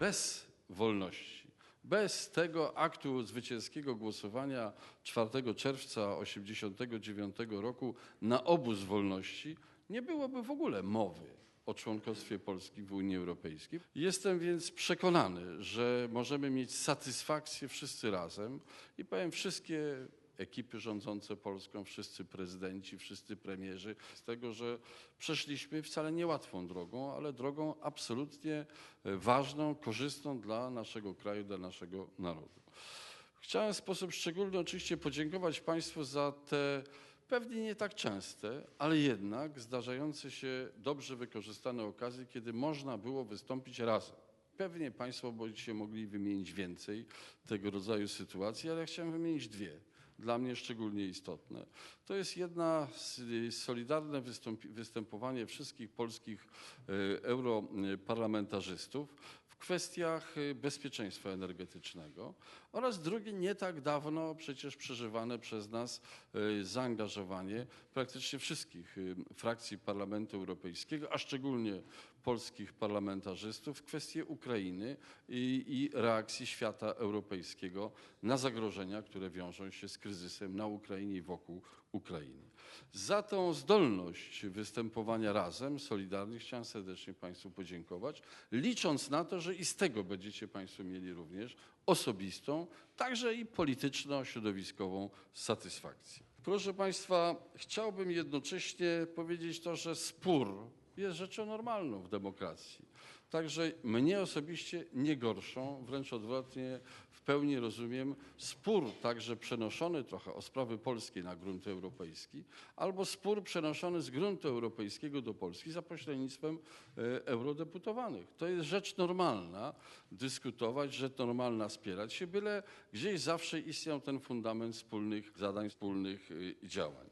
bez wolności, bez tego aktu zwycięskiego głosowania 4 czerwca 1989 roku na obóz wolności, nie byłoby w ogóle mowy o członkostwie Polski w Unii Europejskiej. Jestem więc przekonany, że możemy mieć satysfakcję wszyscy razem i powiem wszystkie ekipy rządzące Polską, wszyscy prezydenci, wszyscy premierzy, z tego, że przeszliśmy wcale niełatwą drogą, ale drogą absolutnie e, ważną, korzystną dla naszego kraju, dla naszego narodu. Chciałem w sposób szczególny oczywiście podziękować Państwu za te pewnie nie tak częste, ale jednak zdarzające się dobrze wykorzystane okazje, kiedy można było wystąpić razem. Pewnie Państwo będziecie mogli wymienić więcej tego rodzaju sytuacji, ale ja chciałem wymienić dwie dla mnie szczególnie istotne. To jest jedna solidarne występowanie wszystkich polskich e, europarlamentarzystów w kwestiach e, bezpieczeństwa energetycznego oraz drugie nie tak dawno przecież przeżywane przez nas e, zaangażowanie praktycznie wszystkich frakcji Parlamentu Europejskiego, a szczególnie polskich parlamentarzystów w kwestię Ukrainy i, i reakcji świata europejskiego na zagrożenia, które wiążą się z kryzysem na Ukrainie i wokół Ukrainy. Za tą zdolność występowania razem, solidarnie, chciałem serdecznie Państwu podziękować, licząc na to, że i z tego będziecie Państwo mieli również osobistą, także i polityczno-środowiskową satysfakcję. Proszę Państwa, chciałbym jednocześnie powiedzieć to, że spór jest rzeczą normalną w demokracji. Także mnie osobiście nie gorszą, wręcz odwrotnie, w pełni rozumiem spór także przenoszony trochę o sprawy polskie na grunt europejski, albo spór przenoszony z gruntu europejskiego do Polski za pośrednictwem e, eurodeputowanych. To jest rzecz normalna dyskutować, rzecz normalna spierać się, byle gdzieś zawsze istniał ten fundament wspólnych zadań, wspólnych e, działań.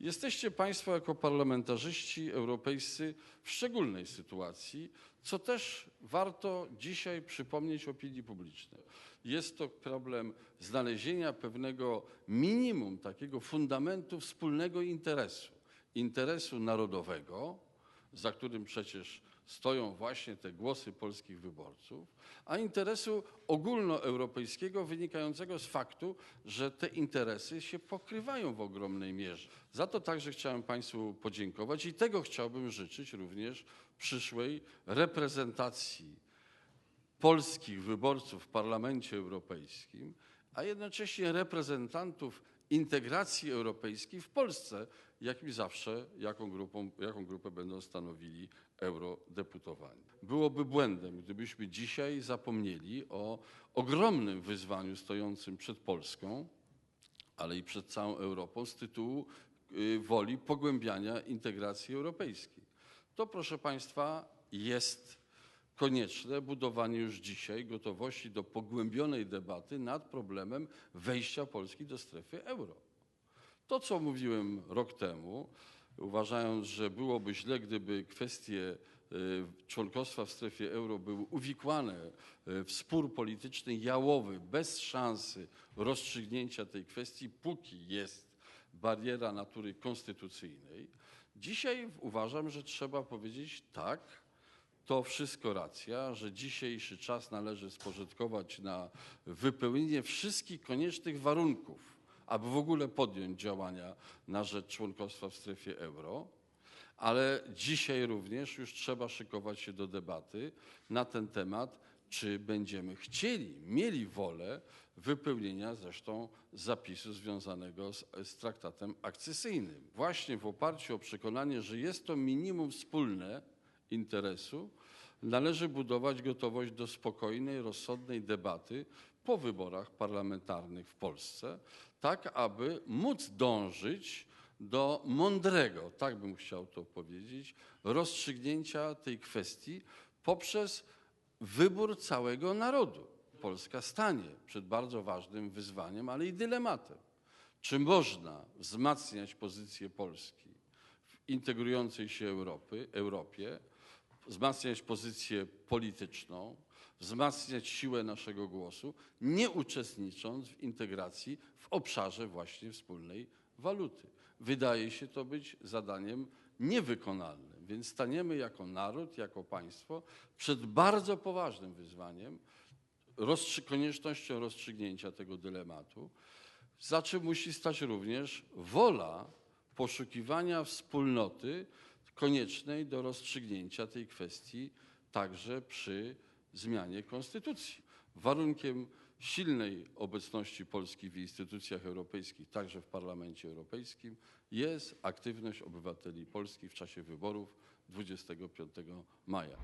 Jesteście Państwo jako parlamentarzyści europejscy w szczególnej sytuacji, co też warto dzisiaj przypomnieć opinii publicznej. Jest to problem znalezienia pewnego minimum, takiego fundamentu wspólnego interesu, interesu narodowego, za którym przecież stoją właśnie te głosy polskich wyborców, a interesu ogólnoeuropejskiego wynikającego z faktu, że te interesy się pokrywają w ogromnej mierze. Za to także chciałem Państwu podziękować i tego chciałbym życzyć również przyszłej reprezentacji polskich wyborców w Parlamencie Europejskim, a jednocześnie reprezentantów integracji europejskiej w Polsce, jakim zawsze, jaką, grupą, jaką grupę będą stanowili eurodeputowani. Byłoby błędem, gdybyśmy dzisiaj zapomnieli o ogromnym wyzwaniu stojącym przed Polską, ale i przed całą Europą z tytułu y, woli pogłębiania integracji europejskiej. To, proszę Państwa, jest konieczne budowanie już dzisiaj gotowości do pogłębionej debaty nad problemem wejścia Polski do strefy euro. To, co mówiłem rok temu, uważając, że byłoby źle, gdyby kwestie e, członkostwa w strefie euro były uwikłane e, w spór polityczny jałowy, bez szansy rozstrzygnięcia tej kwestii, póki jest bariera natury konstytucyjnej. Dzisiaj uważam, że trzeba powiedzieć tak, to wszystko racja, że dzisiejszy czas należy spożytkować na wypełnienie wszystkich koniecznych warunków aby w ogóle podjąć działania na rzecz członkostwa w strefie euro, ale dzisiaj również już trzeba szykować się do debaty na ten temat, czy będziemy chcieli, mieli wolę wypełnienia zresztą zapisu związanego z, z, traktatem akcesyjnym. Właśnie w oparciu o przekonanie, że jest to minimum wspólne interesu, należy budować gotowość do spokojnej, rozsądnej debaty po wyborach parlamentarnych w Polsce, tak aby móc dążyć do mądrego, tak bym chciał to powiedzieć, rozstrzygnięcia tej kwestii poprzez wybór całego narodu. Polska stanie przed bardzo ważnym wyzwaniem, ale i dylematem. Czy można wzmacniać pozycję Polski w integrującej się Europy, Europie, wzmacniać pozycję polityczną, wzmacniać siłę naszego głosu, nie uczestnicząc w integracji w obszarze właśnie wspólnej waluty. Wydaje się to być zadaniem niewykonalnym. Więc staniemy jako naród, jako państwo przed bardzo poważnym wyzwaniem, rozstrzy- koniecznością rozstrzygnięcia tego dylematu, za czym musi stać również wola poszukiwania wspólnoty koniecznej do rozstrzygnięcia tej kwestii także przy zmianie konstytucji. Warunkiem silnej obecności Polski w instytucjach europejskich, także w Parlamencie Europejskim, jest aktywność obywateli Polski w czasie wyborów 25 maja.